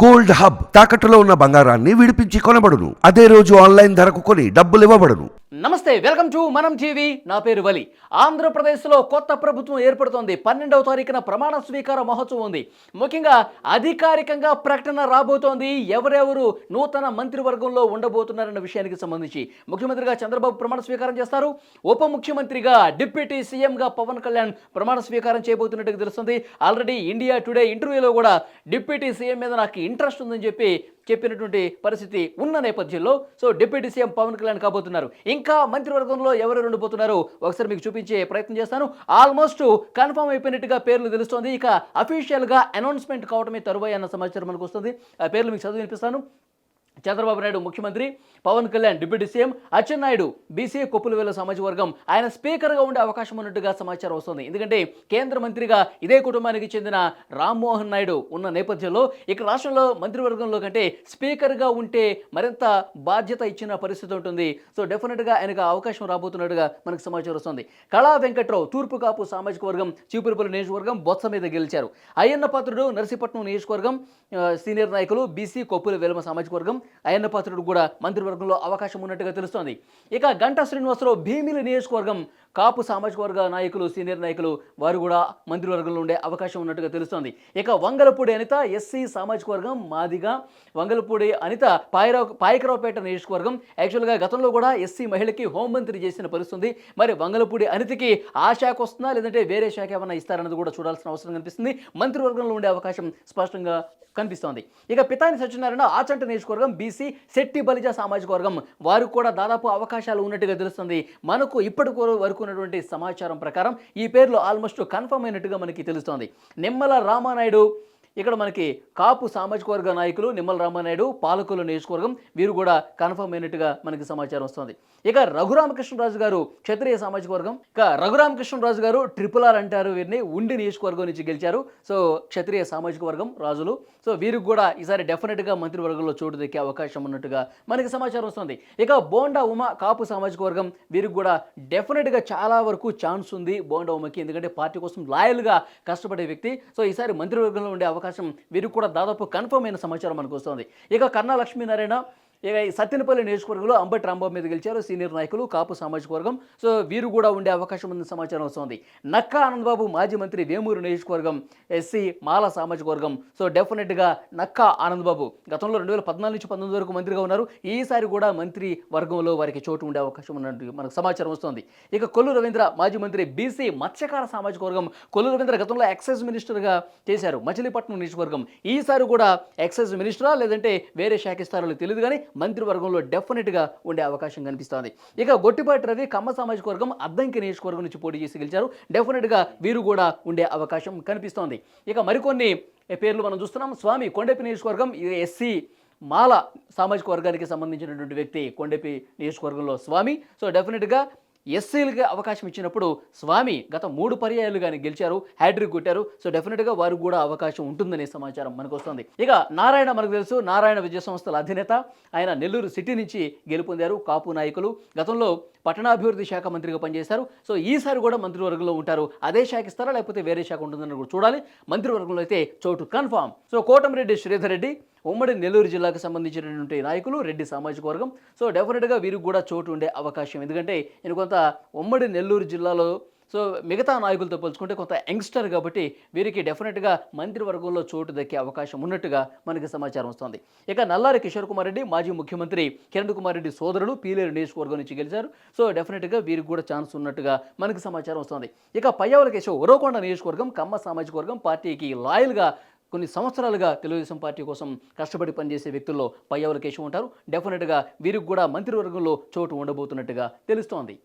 Gold hub తాకట్టులో ఉన్న బంగారాన్ని విడిపించి కొనబడును. అదే రోజు ఆన్లైన్ ధరకు కొని డబ్బులు ఇవ్వబడును. నమస్తే వెల్కమ్ టు మనం టీవీ. నా పేరు బలి ఆంధ్రప్రదేశ్లో కొత్త ప్రభుత్వం ఏర్పడుతోంది. పన్నెండవ తారీఖున ప్రమాణ స్వీకార మహోత్సవం ఉంది. ముఖ్యంగా అధికారికంగా ప్రకటన రాబోతోంది. ఎవరెవరు నూతన మంత్రివర్గంలో ఉండబోతున్నారన్న విషయానికి సంబంధించి ముఖ్యమంత్రిగా చంద్రబాబు ప్రమాణ స్వీకారం చేస్తారు. ఉప ముఖ్యమంత్రిగా డిప్యూటీ సీఎంగా పవన్ కళ్యాణ్ ప్రమాణ స్వీకారం చేయబోతున్నట్టుగా తెలుస్తుంది. ఆల్రెడీ ఇండియా టుడే ఇంటర్వ్యూలో కూడా డిప్యూటీ సీఎం మీద నాకు ఇంట్రెస్ట్ ఉందని చెప్పి చెప్పినటువంటి పరిస్థితి ఉన్న నేపథ్యంలో so deputy CM Pawan Kalyan కాబోతున్నారు. ఇంకా మంత్రివర్గంలో ఎవరు ఉండిపోతున్నారు? ఒకసారి మీకు చూపించే ప్రయత్నం చేస్తాను. ఆల్మోస్ట్ కన్ఫర్మ్ అయిపోయినట్టుగా పేర్లు తెలుస్తోంది. ఇక అఫీషియల్గా అనౌన్స్మెంట్ కావడమే తరువాయి అన్న సమాచారం మనకు వస్తుంది. ఆ పేర్లు మీకు చదివి వినిపిస్తాను చంద్రబాబు నాయుడు ముఖ్యమంత్రి Pawan Kalyan deputy CM Atchannaidu BC Koppulavela సామాజిక వర్గం ఆయన స్పీకర్గా ఉండే అవకాశం ఉన్నట్టుగా సమాచారం వస్తుంది. ఎందుకంటే కేంద్ర మంత్రిగా ఇదే కుటుంబానికి చెందిన రామ్మోహన్ నాయుడు ఉన్న నేపథ్యంలో ఇక రాష్ట్రంలో మంత్రివర్గంలో కంటే స్పీకర్గా ఉంటే మరింత బాధ్యత ఇచ్చిన పరిస్థితి ఉంటుంది. సో డెఫినెట్గా ఆయనకు అవకాశం రాబోతున్నట్టుగా మనకు సమాచారం వస్తుంది. కళా వెంకట్రావు తూర్పు కాపు సామాజిక వర్గం చీపురుపల్లి నియోజకవర్గం బొత్స మీద గెలిచారు. అయ్యన్న పాత్రుడు నర్సీపట్నం నియోజకవర్గం సీనియర్ నాయకులు బీసీ కొప్పుల వెలమ సామాజిక వర్గం అయ్యన్న పాత్రుడు కూడా మంత్రివర్గంలో అవకాశం ఉన్నట్టుగా తెలుస్తోంది. ఇక గంటా శ్రీనివాసరావు భీమిలి నియోజకవర్గం కాపు సామాజిక వర్గ నాయకులు సీనియర్ నాయకులు వారు కూడా మంత్రివర్గంలో ఉండే అవకాశం ఉన్నట్టుగా తెలుస్తోంది. ఇక వంగలపూడి అనిత ఎస్సీ సామాజిక వర్గం మాదిగా. వంగలపూడి అనిత పాయరావు పాయకరావుపేట నియోజకవర్గం. యాక్చువల్గా గతంలో కూడా ఎస్సీ మహిళకి హోంమంత్రి చేసిన పరిస్థితుంది. మరి వంగలపూడి అనితకి ఆ శాఖ వస్తుందా లేదంటే వేరే శాఖ ఏమైనా ఇస్తారన్నది కూడా చూడాల్సిన అవసరం కనిపిస్తుంది. మంత్రివర్గంలో ఉండే అవకాశం స్పష్టంగా కనిపిస్తోంది. ఇక పితాని సత్యనారాయణ ఆచంట నియోజకవర్గం బీసీ శెట్టి బలిజ సామాజిక వర్గం. వారికి కూడా దాదాపు అవకాశాలు ఉన్నట్టుగా తెలుస్తుంది. మనకు ఇప్పటి వరకు ఉన్నటువంటి సమాచారం ప్రకారం ఈ పేర్లు ఆల్మోస్ట్ కన్ఫర్మ్ అయినట్టుగా మనకి తెలుస్తోంది. నిమ్మల రామానాయుడు ఇక్కడ మనకి కాపు సామాజిక వర్గ నాయకులు నిమ్మల రామానాయుడు పాలకుల నియోజకవర్గం వీరు కూడా కన్ఫర్మ్ అయినట్టుగా మనకి సమాచారం వస్తుంది. ఇక రఘురామకృష్ణరాజు గారు క్షత్రియ సామాజిక వర్గం. ఇక రఘురామకృష్ణరాజు గారు ట్రిపుల్ ఆర్ అంటారు వీరిని ఉండి నియోజకవర్గం నుంచి గెలిచారు. సో క్షత్రియ సామాజిక వర్గం రాజులు. సో వీరికి కూడా ఈసారి డెఫినెట్గా మంత్రివర్గంలో చోటు దక్కే అవకాశం ఉన్నట్టుగా మనకి సమాచారం వస్తుంది. ఇక బోండా ఉమ కాపు సామాజిక వర్గం వీరికి కూడా డెఫినెట్గా చాలా వరకు ఛాన్స్ ఉంది బోండా ఉమకి. ఎందుకంటే పార్టీ కోసం లాయల్గా కష్టపడే వ్యక్తి. సో ఈసారి మంత్రివర్గంలో ఉండే అవకాశం అవకాశం. వీరికి కూడా దాదాపు కన్ఫర్మ్ అయిన సమాచారం మనకు వస్తుంది. ఇక కన్నా లక్ష్మీనారాయణ ఇక ఈ సత్యనపల్లి నియోజకవర్గంలో అంబటి రాంబాబు మీద గెలిచారు. సీనియర్ నాయకులు కాపు సామాజిక వర్గం. సో వీరు కూడా ఉండే అవకాశం ఉందని సమాచారం వస్తుంది. నక్కా ఆనందబాబు మాజీ మంత్రి వేమూరు నియోజకవర్గం ఎస్సీ మాల సామాజిక వర్గం. సో డెఫినెట్గా నక్కా ఆనందబాబు గతంలో రెండు వేల పద్నాలుగు నుంచి పంతొమ్మిది వరకు మంత్రిగా ఉన్నారు. ఈసారి కూడా మంత్రి వర్గంలో వారికి చోటు ఉండే అవకాశం ఉన్నట్టు మనకు సమాచారం వస్తుంది. ఇక కొల్లు రవీంద్ర మాజీ మంత్రి బీసీ మత్స్యకార సామాజిక వర్గం కొల్లు రవీంద్ర గతంలో ఎక్సైజ్ మినిస్టర్గా చేశారు. మచిలీపట్నం నియోజకవర్గం ఈసారి కూడా ఎక్సైజ్ మినిస్టరా? లేదంటే వేరే శాఖ ఇస్తారో తెలియదు కానీ మంత్రివర్గంలో డెఫినెట్గా ఉండే అవకాశం కనిపిస్తోంది. ఇక గొట్టిపాటి రవి కమ్మ సామాజిక వర్గం అద్దంకి నియోజకవర్గం నుంచి పోటీ చేసి గెలిచారు. డెఫినెట్గా వీరు కూడా ఉండే అవకాశం కనిపిస్తోంది. ఇక మరికొన్ని పేర్లు మనం చూస్తున్నాం. స్వామి కొండపి నియోజకవర్గం ఎస్సీ మాల సామాజిక వర్గానికి సంబంధించినటువంటి వ్యక్తి కొండపి నియోజకవర్గంలో స్వామి. సో డెఫినెట్గా ఎస్సీలకి అవకాశం ఇచ్చినప్పుడు స్వామి గత మూడు పర్యాయాలు కానీ గెలిచారు హ్యాట్రిక్ కొట్టారు. సో డెఫినెట్గా వారికి కూడా అవకాశం ఉంటుందనే సమాచారం మనకు వస్తుంది ఇక నారాయణ మనకు తెలుసు నారాయణ విద్యా సంస్థల అధినేత. ఆయన నెల్లూరు సిటీ నుంచి గెలుపొందారు కాపు నాయకులు. గతంలో పట్టణాభివృద్ధి శాఖ మంత్రిగా పనిచేశారు. సో ఈసారి కూడా మంత్రివర్గంలో ఉంటారు. అదే శాఖ ఇస్తారా లేకపోతే వేరే శాఖ ఉంటుందని కూడా చూడాలి. మంత్రివర్గంలో అయితే చోటు కన్ఫామ్. సో కోటమిరెడ్డి శ్రీధర్ రెడ్డి ఉమ్మడి నెల్లూరు జిల్లాకు సంబంధించినటువంటి నాయకులు రెడ్డి సామాజిక వర్గం. సో డెఫినెట్గా వీరికి కూడా చోటు ఉండే అవకాశం. ఎందుకంటే నేను కొంత ఉమ్మడి నెల్లూరు జిల్లాలో సో మిగతా నాయకులతో పోల్చుకుంటే కొంత యంగ్స్టర్ కాబట్టి వీరికి డెఫినెట్గా మంత్రివర్గంలో చోటు దక్కే అవకాశం ఉన్నట్టుగా మనకి సమాచారం వస్తుంది. ఇక నల్లారి కిషోర్ కుమార్ రెడ్డి మాజీ ముఖ్యమంత్రి కిరణ్ కుమార్ రెడ్డి సోదరుడు పీలేరు నియోజకవర్గం నుంచి గెలిచారు. సో డెఫినెట్గా వీరికి కూడా ఛాన్స్ ఉన్నట్టుగా మనకి సమాచారం వస్తుంది. ఇక పయ్యావల కేశవ్ ఉరవకొండ నియోజకవర్గం కమ్మ సామాజిక వర్గం పార్టీకి లాయల్గా కొన్ని సంవత్సరాలుగా తెలుగుదేశం పార్టీ కోసం కష్టపడి పనిచేసే వ్యక్తుల్లో పయ్యవల కేశవ్ ఉంటారు. డెఫినెట్గా వీరికి కూడా మంత్రివర్గంలో చోటు ఉండబోతున్నట్టుగా తెలుస్తోంది.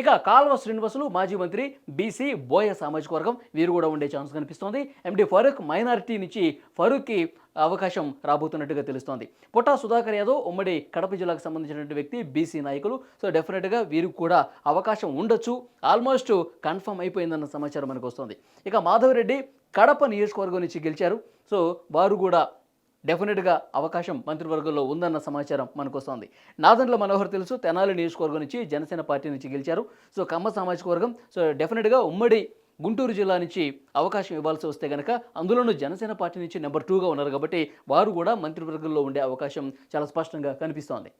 ఇక కాల్వ శ్రీనివాసులు మాజీ మంత్రి బీసీ బోయ సామాజిక వర్గం వీరు కూడా ఉండే ఛాన్స్ కనిపిస్తోంది. ఎండి ఫరూక్ మైనారిటీ నుంచి ఫరూక్కి అవకాశం రాబోతున్నట్టుగా తెలుస్తోంది. పుట్టా సుధాకర్ యాదవ్ ఉమ్మడి కడప జిల్లాకు సంబంధించినటువంటి వ్యక్తి బీసీ నాయకులు. సో డెఫినెట్గా వీరికి కూడా అవకాశం ఉండొచ్చు. ఆల్మోస్ట్ కన్ఫర్మ్ అయిపోయిందన్న సమాచారం మనకు వస్తుంది. ఇక మాధవరెడ్డి కడప నియోజకవర్గం నుంచి గెలిచారు. సో వారు కూడా డెఫినెట్గా అవకాశం మంత్రివర్గంలో ఉందన్న సమాచారం మనకు వస్తోంది. నాదండ్ల మనోహర్ తెలుసు తెనాలి నియోజకవర్గం నుంచి జనసేన పార్టీ నుంచి గెలిచారు. సో కమ్మ సామాజిక వర్గం సో డెఫినెట్గా ఉమ్మడి గుంటూరు జిల్లా నుంచి అవకాశం ఇవ్వాల్సి వస్తే కనుక అందులోనూ జనసేన పార్టీ నుంచి నెంబర్ టూగా ఉన్నారు కాబట్టి వారు కూడా మంత్రివర్గంలో ఉండే అవకాశం చాలా స్పష్టంగా కనిపిస్తోంది.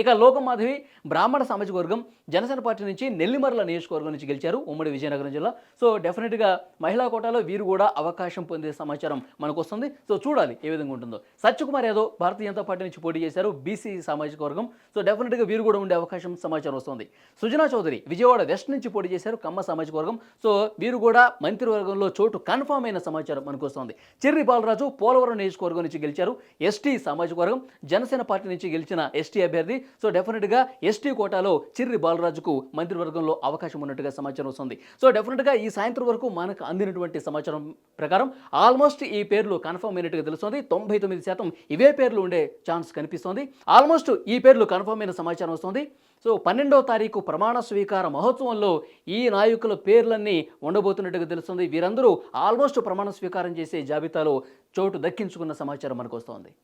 ఇక లోకమాధవి బ్రాహ్మణ సామాజిక వర్గం జనసేన పార్టీ నుంచి నెల్లిమర్ల నియోజకవర్గం నుంచి గెలిచారు ఉమ్మడి విజయనగరం జిల్లా. సో డెఫినెట్గా మహిళా కోటాలో వీరు కూడా అవకాశం పొందే సమాచారం మనకు వస్తుంది. సో చూడాలి ఏ విధంగా ఉంటుందో. సత్యకుమార్ యాదవ్ భారతీయ జనతా పార్టీ నుంచి పోటీ చేశారు బీసీ సామాజిక వర్గం. సో డెఫినెట్గా వీరు కూడా ఉండే అవకాశం సమాచారం వస్తుంది. సుజనా చౌదరి విజయవాడ వెస్ట్ నుంచి పోటీ చేశారు కమ్మ సామాజిక వర్గం. సో వీరు కూడా మంత్రివర్గంలో చోటు కన్ఫామ్ అయిన సమాచారం మనకు వస్తుంది. చెర్రి బాలరాజు పోలవరం నియోజకవర్గం నుంచి గెలిచారు ఎస్టీ సామాజిక వర్గం. జనసేన పార్టీ నుంచి గెలిచిన ఎస్టీ అభ్యర్థి సో డెఫినెట్గా ఎస్టీ కోటాలో చిర్రి బాలరాజుకు మంత్రివర్గంలో అవకాశం ఉన్నట్టుగా సమాచారం వస్తుంది. సో డెఫినెట్గా ఈ సాయంత్రం వరకు మనకు అందినటువంటి సమాచారం ప్రకారం ఆల్మోస్ట్ ఈ పేర్లు కన్ఫర్మ్ అయినట్టుగా తెలుస్తుంది. తొంభై తొమ్మిది శాతం ఇవే పేర్లు ఉండే ఛాన్స్ కనిపిస్తోంది. ఆల్మోస్ట్ ఈ పేర్లు కన్ఫర్మ్ అయిన సమాచారం వస్తుంది. సో పన్నెండవ తారీఖు ప్రమాణ స్వీకార మహోత్సవంలో ఈ నాయకుల పేర్లన్నీ ఉండబోతున్నట్టుగా తెలుస్తుంది. వీరందరూ ఆల్మోస్ట్ ప్రమాణ స్వీకారం చేసే జాబితాలో చోటు దక్కించుకున్న సమాచారం మనకు వస్తోంది.